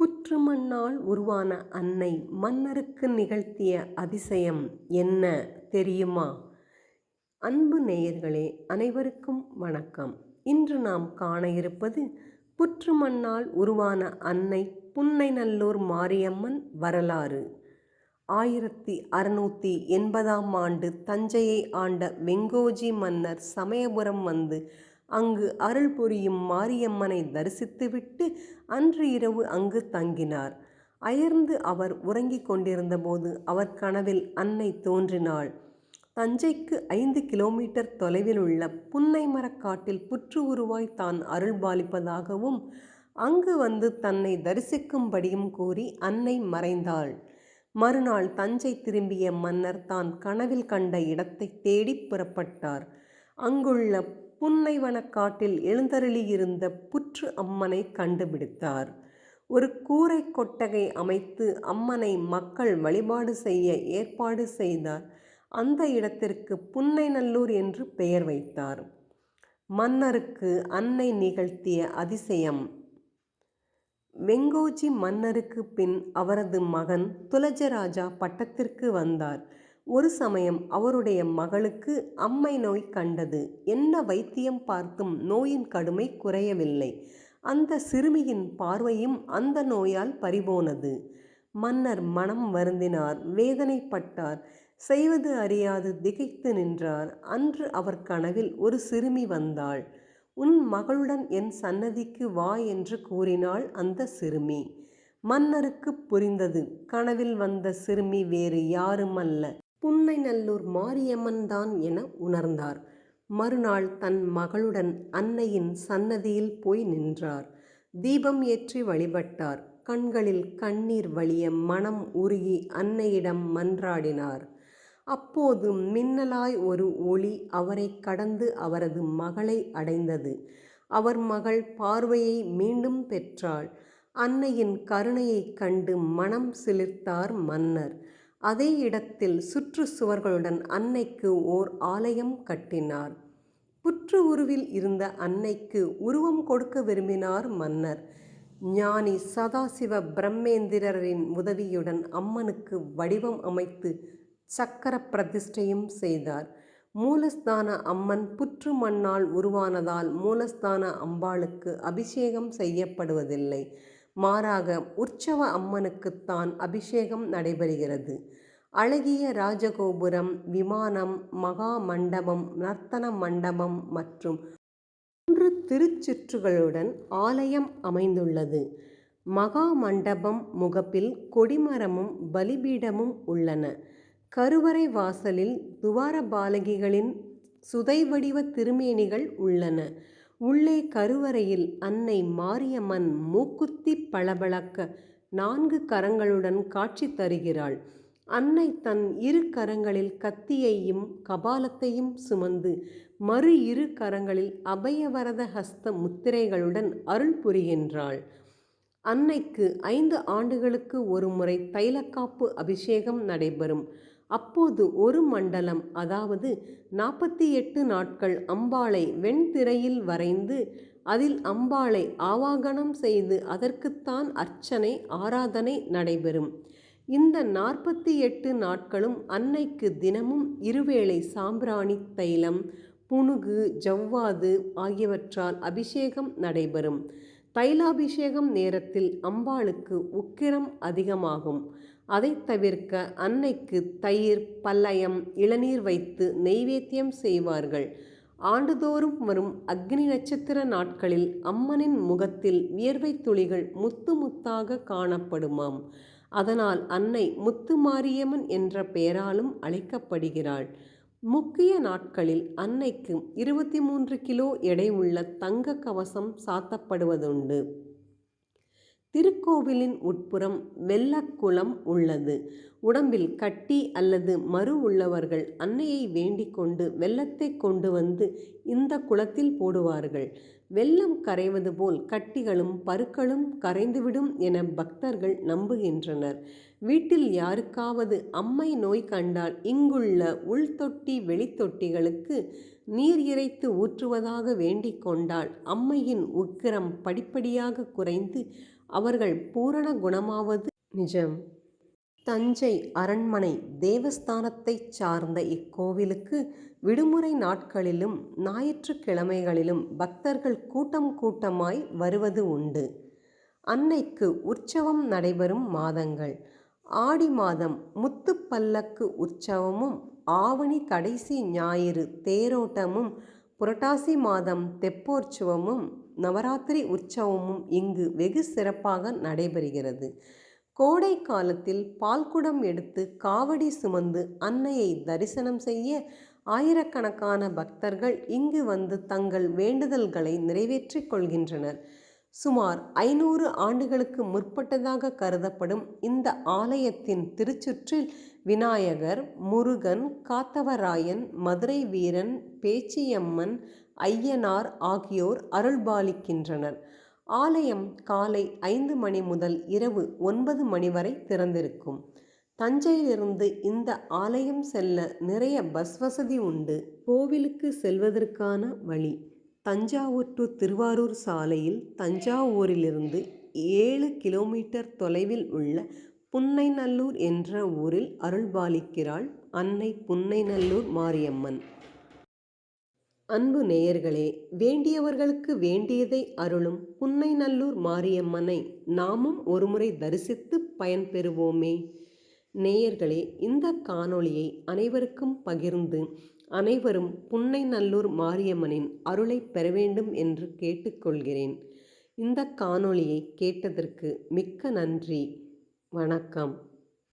புற்று மண்ணால் உருவான அன்னை மன்னருக்கு நிகழ்த்திய அதிசயம் என்ன தெரியுமா? அன்பு நேயர்களே அனைவருக்கும் வணக்கம். இன்று நாம் காண இருப்பது புற்று மண்ணால் உருவான அன்னை புன்னைநல்லூர் மாரியம்மன் வரலாறு. ஆயிரத்தி அறுநூற்றி எண்பதாம் ஆண்டு தஞ்சையை ஆண்ட வெங்கோஜி மன்னர் சமயபுரம் வந்து அங்கு அருள் புரியும் மாரியம்மனை தரிசித்துவிட்டு அன்று இரவு அங்கு தங்கினார். அயர்ந்து அவர் உறங்கிக் கொண்டிருந்தபோது அவர் கனவில் அன்னை தோன்றினாள். தஞ்சைக்கு ஐந்து கிலோமீட்டர் தொலைவில் உள்ள புன்னை மரக்காட்டில் புற்று உருவாய் தான் அருள் பாலிப்பதாகவும் அங்கு வந்து தன்னை தரிசிக்கும்படியும் கூறி அன்னை மறைந்தாள். மறுநாள் தஞ்சை திரும்பிய மன்னர் தான் கனவில் கண்ட இடத்தை தேடி புறப்பட்டார். அங்குள்ள புன்னைவனக்காட்டில் எழுந்தருளியிருந்த புற்று அம்மனை கண்டுபிடித்தார். ஒரு கூரை கொட்டகை அமைத்து அம்மனை மக்கள் வழிபாடு செய்ய ஏற்பாடு செய்தார். அந்த இடத்திற்கு புன்னைநல்லூர் என்று பெயர் வைத்தார். மன்னருக்கு அன்னை நிகழ்த்திய அதிசயம். வெங்கோஜி மன்னருக்கு பின் அவரது மகன் துலஜராஜா பட்டத்திற்கு வந்தார். ஒரு சமயம் அவருடைய மகளுக்கு அம்மை நோய் கண்டது. என்ன வைத்தியம் பார்த்தும் நோயின் கடுமை குறையவில்லை. அந்த சிறுமியின் பார்வையும் அந்த நோயால் பறிபோனது. மன்னர் மனம் வருந்தினார் வேதனைப்பட்டார். செய்வது அறியாது திகைத்து நின்றார். அன்று அவர் கனவில் ஒரு சிறுமி வந்தாள். உன் மகளுடன் என் சன்னதிக்கு வா என்று கூறினாள் அந்த சிறுமி. மன்னருக்கு புரிந்தது கனவில் வந்த சிறுமி வேறு யாருமல்ல. புன்னைநல்லூர் மாரியம்மன் தான் என உணர்ந்தார். மறுநாள் தன் மகளுடன் அன்னையின் சன்னதியில் போய் நின்றார். தீபம் ஏற்றி வழிபட்டார். கண்களில் கண்ணீர் வழிய மனம் உருகி அன்னையிடம் மன்றாடினார். அப்போது மின்னலாய் ஒரு ஒளி அவரை கடந்து அவரது மகளை அடைந்தது. அவர் மகள் பார்வையை மீண்டும் பெற்றாள். அன்னையின் கருணையைக் கண்டு மனம் சிலிர்த்தார் மன்னர். அதே இடத்தில் சுற்று சுவர்களுடன் அன்னைக்கு ஓர் ஆலயம் கட்டினார். புற்று உருவில் இருந்த அன்னைக்கு உருவம் கொடுக்க விரும்பினார் மன்னர். ஞானி சதாசிவ பிரம்மேந்திரரின் உதவியுடன் அம்மனுக்கு வடிவம் அமைத்து சக்கர பிரதிஷ்டையும் செய்தார். மூலஸ்தான அம்மன் புற்று மண்ணால் உருவானதால் மூலஸ்தான அம்பாளுக்கு அபிஷேகம் செய்யப்படுவதில்லை. மாறாக உற்சவ அம்மனுக்குத்தான் அபிஷேகம் நடைபெறுகிறது. அழகிய ராஜகோபுரம் விமானம் மகா மண்டபம் நர்த்தன மண்டபம் மற்றும் மூன்று திருச்சுற்றுகளுடன் ஆலயம் அமைந்துள்ளது. மகா மண்டபம் முகப்பில் கொடிமரமும் பலிபீடமும் உள்ளன. கருவறை வாசலில் துவார பாலகிகளின் சுதை சுதைவடிவ திருமேனிகள் உள்ளன. உள்ளே கருவறையில் அன்னை மாரியம்மன் மூக்குத்தி பளபளக்க நான்கு கரங்களுடன் காட்சி தருகிறாள். அன்னை தன் இரு கரங்களில் கத்தியையும் கபாலத்தையும் சுமந்து மறு இரு கரங்களில் அபயவரத ஹஸ்த முத்திரைகளுடன் அருள் புரிகின்றாள். அன்னைக்கு ஐந்து ஆண்டுகளுக்கு ஒரு முறை தைலக்காப்பு அபிஷேகம் நடைபெறும். அப்போது ஒரு மண்டலம் அதாவது நாற்பத்தி எட்டு நாட்கள் அம்பாளை வெண்திரையில் வரைந்து அதில் அம்பாளை ஆவாகனம் செய்து அதற்குத்தான் அர்ச்சனை ஆராதனை நடைபெறும். இந்த நாற்பத்தி எட்டு நாட்களும் அன்னைக்கு தினமும் இருவேளை சாம்பிராணி தைலம் புனுகு ஜவ்வாது ஆகியவற்றால் அபிஷேகம் நடைபெறும். தைலாபிஷேகம் நேரத்தில் அம்பாளுக்கு உக்கிரம் அதிகமாகும். அதை தவிர்க்க அன்னைக்கு தயிர் பல்லயம் இளநீர் வைத்து நெய்வேத்தியம் செய்வார்கள். ஆண்டுதோறும் வரும் அக்னி நட்சத்திர நாட்களில் அம்மனின் முகத்தில் வியர்வை துளிகள் முத்து முத்தாக காணப்படுமாம். அதனால் அன்னை முத்து மாரியம்மன் என்ற பெயராலும் அழைக்கப்படுகிறாள். முக்கிய நாட்களில் அன்னைக்கு இருபத்தி மூன்று கிலோ எடை உள்ள தங்க கவசம் சாத்தப்படுவதுண்டு. திருக்கோவிலின் உட்புறம் வெள்ளக்குளம் உள்ளது. உடம்பில் கட்டி அல்லது மறு உள்ளவர்கள் அன்னையை வேண்டிக் கொண்டு வெள்ளத்தை கொண்டு வந்து இந்த குளத்தில் போடுவார்கள். வெள்ளம் கரைவது போல் கட்டிகளும் பருக்களும் கரைந்துவிடும் என பக்தர்கள் நம்புகின்றனர். வீட்டில் யாருக்காவது அம்மை நோய் கண்டால் இங்குள்ள உள்தொட்டி வெளித்தொட்டிகளுக்கு நீர் இறைத்து ஊற்றுவதாக வேண்டிக் கொண்டால் அம்மையின் உக்கிரம் படிப்படியாக குறைந்து அவர்கள் பூரண குணமாவது நிஜம். தஞ்சை அரண்மனை தேவஸ்தானத்தைச் சார்ந்த இக்கோவிலுக்கு விடுமுறை நாட்களிலும் ஞாயிற்றுக்கிழமைகளிலும் பக்தர்கள் கூட்டம் கூட்டமாய் வருவது உண்டு. அன்னைக்கு உற்சவம் நடைபெறும் மாதங்கள். ஆடி மாதம் முத்துப்பல்லக்கு உற்சவமும் ஆவணி கடைசி ஞாயிறு தேரோட்டமும் புரட்டாசி மாதம் தெப்போற்சவமும் நவராத்திரி உற்சவமும் இங்கு வெகு சிறப்பாக நடைபெறுகிறது. கோடை காலத்தில் பால்குடம் எடுத்து காவடி சுமந்து அன்னையை தரிசனம் செய்ய ஆயிரக்கணக்கான பக்தர்கள் இங்கு வந்து தங்கள் வேண்டுதல்களை நிறைவேற்றிக் கொள்கின்றனர். சுமார் ஐநூறு ஆண்டுகளுக்கு முற்பட்டதாக கருதப்படும் இந்த ஆலயத்தின் திருச்சுற்றில் விநாயகர் முருகன் காத்தவராயன் மதுரை வீரன் பேச்சியம்மன் ஐயனார் ஆகியோர் அருள்பாலிக்கின்றனர். ஆலயம் காலை ஐந்து மணி முதல் இரவு ஒன்பது மணி வரை திறந்திருக்கும். தஞ்சையிலிருந்து இந்த ஆலயம் செல்ல நிறைய பஸ் வசதி உண்டு. கோவிலுக்கு செல்வதற்கான வழி. தஞ்சாவூர் டு திருவாரூர் சாலையில் தஞ்சாவூரிலிருந்து ஏழு கிலோமீட்டர் தொலைவில் உள்ள புன்னைநல்லூர் என்ற ஊரில் அருள்பாலிக்கிறாள் அன்னை புன்னைநல்லூர் மாரியம்மன். அன்பு நேயர்களே வேண்டியவர்களுக்கு வேண்டியதை அருளும் புன்னைநல்லூர் மாரியம்மனை நாமும் ஒருமுறை தரிசித்து பயன்பெறுவோமே நேயர்களே இந்த காணொளியை அனைவருக்கும் பகிர்ந்து அனைவரும் புன்னைநல்லூர் மாரியம்மனின் அருளை பெற வேண்டும் என்று கேட்டுக்கொள்கிறேன். இந்த காணொளியை கேட்டதற்கு மிக்க நன்றி. வணக்கம்.